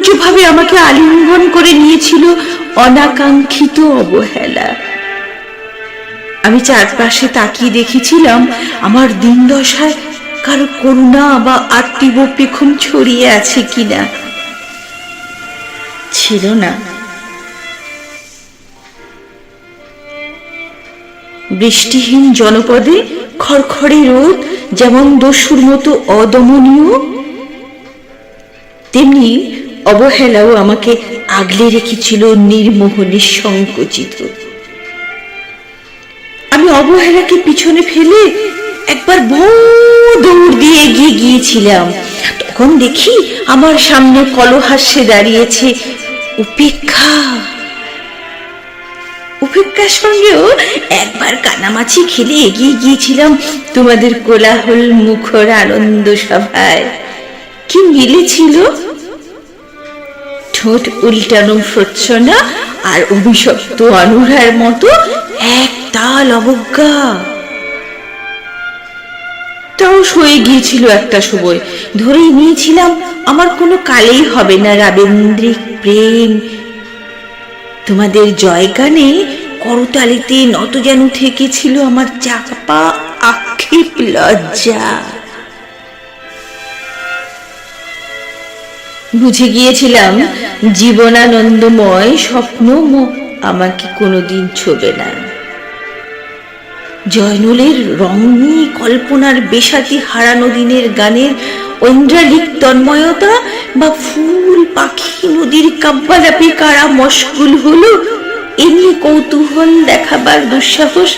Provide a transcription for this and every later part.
ভাবে আমাকে আলিঙ্গন করে নিয়েছিল অনাকাঙ্ক্ষিত অবহেলা। আমি চারপাশে তাকিয়ে দেখেছিলাম, আমার দিন দশায় কারও করুণা বা আত্মীব পেখম ছড়িয়ে আছে কিনা। ছিল না। বৃষ্টিহীন জনপদে খড়খড়ে রোদ, যেমন দস্যুর মতো অদমনীয়, তেমনি অবহেলাও আমাকে আগলে রেখেছিল নির্মোহ, নিঃসংকোচিত। আমি অবহেলাকে পিছনে ফেলে একবার বড় দৌড় দিয়ে এগিয়ে গিয়েছিলাম। তখন দেখি আমার সামনে কলহাস্যে দাঁড়িয়েছে উপেক্ষা। উপেক্ষার সঙ্গেও একবার কানামাছি খেলে এগিয়ে গিয়েছিলাম তোমাদের কোলাহল মুখর আনন্দ সভায়। কি মিলেছিল? ঠোঁট উল্টানো সচ্ছনা আর অভিশপ্ত অনুরার মতো এক তাল অবজ্ঞা। তাও গিয়েছিল একটা সময়। ধরেই নিয়েছিলাম, আমার কোনো কালেই হবে না রাবেন্দ্রিক প্রেম। তোমাদের জয়গানে করতালিতে নত যেন থেকেছিল আমার চাপা, আক্ষেপ লজ্জা। বুঝে গিয়েছিলাম জীবনানন্দময় স্বপ্ন আমাকে কোনোদিন ছোবে না। জয়নুলের রঙি কল্পনার বেসাতি হারানো দিনের গানের ঐন্দ্রালিক তন্ময়তা বা ফুল পাখি নদীর কাব্যালাপি কারা মশগুল হলো, এ নিয়ে কৌতূহল দেখাবার দুঃসাহস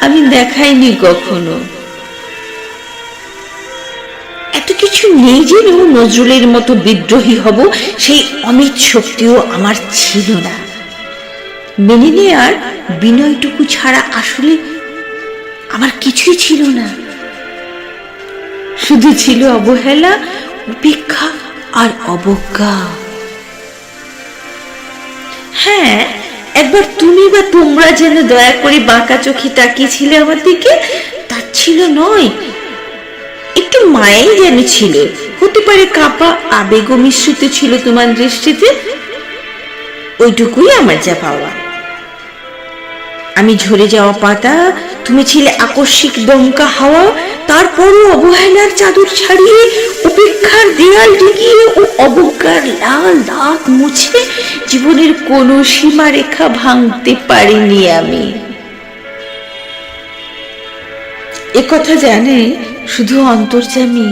আমি দেখাইনি কখনো। কিছু নেই জেনেও নজরুলের মতো বিদ্রোহী হব, সেই অমিত শক্তিও আমার ছিল না। মেনে নেয়ার বিনয়টুকু ছাড়া আসলে আমার কিছুই ছিল না। শুধু ছিল অবহেলা, উপেক্ষা আর অবজ্ঞা। হ্যাঁ একবার তুমি বা তোমরা যেন দয়া করে বাঁকা চোখে তাকিয়েছিলে আমার দিকে তার ছিল নয়। একটু মায়াই যেন ছিল। হতে পারে কাপা আবেগ মিশ্রিত ছিল তোমার দৃষ্টিতে? ওইটুকুই আমার যা পাওয়া। আমি ঝরে যাওয়া পাতা, তুমি ছিলে আকস্মিক দমকা হাওয়া, তারপরও অবহেলার চাদর ছাড়িয়ে উপেক্ষার দেয়াল ডিগিয়ে ও অবজ্ঞার লাল দাগ মুছে জীবনের কোনো সীমারেখা ভাঙতে পারিনি আমি। একথা জানে শুধু অন্তর্জামী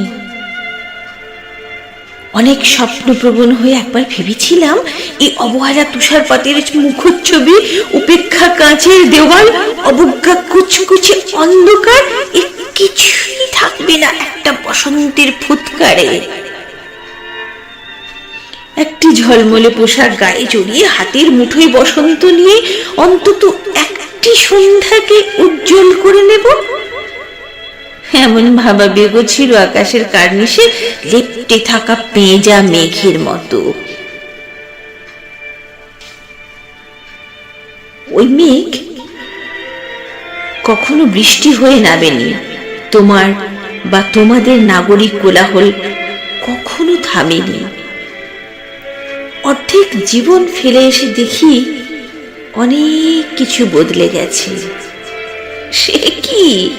অনেক স্বপ্নপ্রবণ হয়ে একবার ভেবেছিলাম, এই অবহেলা তুষারপাতের মুখচ্ছবি, উপেক্ষা কাঁচের দেওয়াল, অবজ্ঞা কুচকুচে অন্ধকার কিছুই থাকবে না একটা বসন্তের ফুৎকারে। একটি ঝলমলে পোশাক গায়ে জড়িয়ে হাতের মুঠোয় বসন্ত নিয়ে অন্তত একটি সন্ধ্যাকে উজ্জ্বল করে নেব। এমন ভাবা বেগ ছিল আকাশের কার্নিশে, লেপটে থাকা পেঁজা মেঘের মতো। ওই মেঘ কখনো বৃষ্টি হয়ে নামেনি। তোমার বা তোমাদের নাগরিক কোলাহল কখনো থামেনি। অর্ধেক জীবন ফেলে এসে দেখি অনেক কিছু বদলে গেছে। সে কি?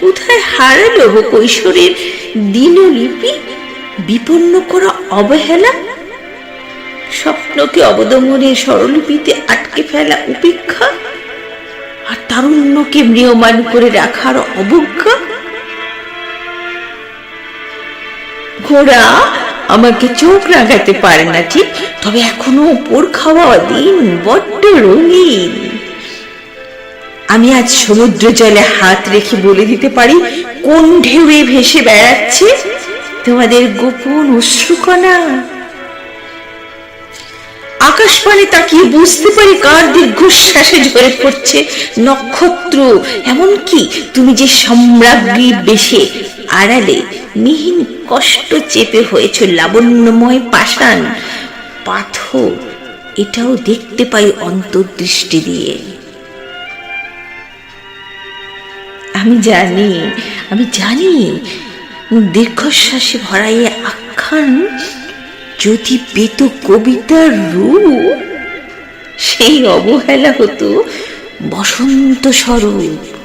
কোথায় হারালো কৈশোরের দিনলিপি? বিপন্ন করা অবহেলা? স্বপ্নকে অবদমনে স্বরলিপিতে আটকে ফেলা উপেক্ষা? আর তারুণ্যকে ম্রিয়মান করে রাখার অবজ্ঞা? ঘোড়া আমাকে চোখ রাগাতে পারে না ঠিক, তবে এখনও উপর খাওয়া দিন বড্ড রঙিন। আমি আজ সমুদ্র জলে হাত রেখে বলে দিতে পারি, কোন ঢেউয়ে ভেসে বেড়াচ্ছে তোমাদের গোপন অশ্রুকণা? আকাশ পানে তাকিয়ে বুঝতে পারি কার দীর্ঘশ্বাসে ঝরে পড়ছে নক্ষত্র। এমনকি তুমি যে সম্রাজ্ঞী বেশে আড়ালে মিহিন কষ্ট চেপে হয়েছ লাবণ্যময় পাষাণ, পাথর, এটাও দেখতে পাই অন্তর্দৃষ্টি দিয়ে। আমি জানি আমি জানি। দীর্ঘশ্বাসে ভরাই আখ্যান যদি পেত কবিতার রূপ, সেই অবহেলা হতো বসন্ত স্বরূপ।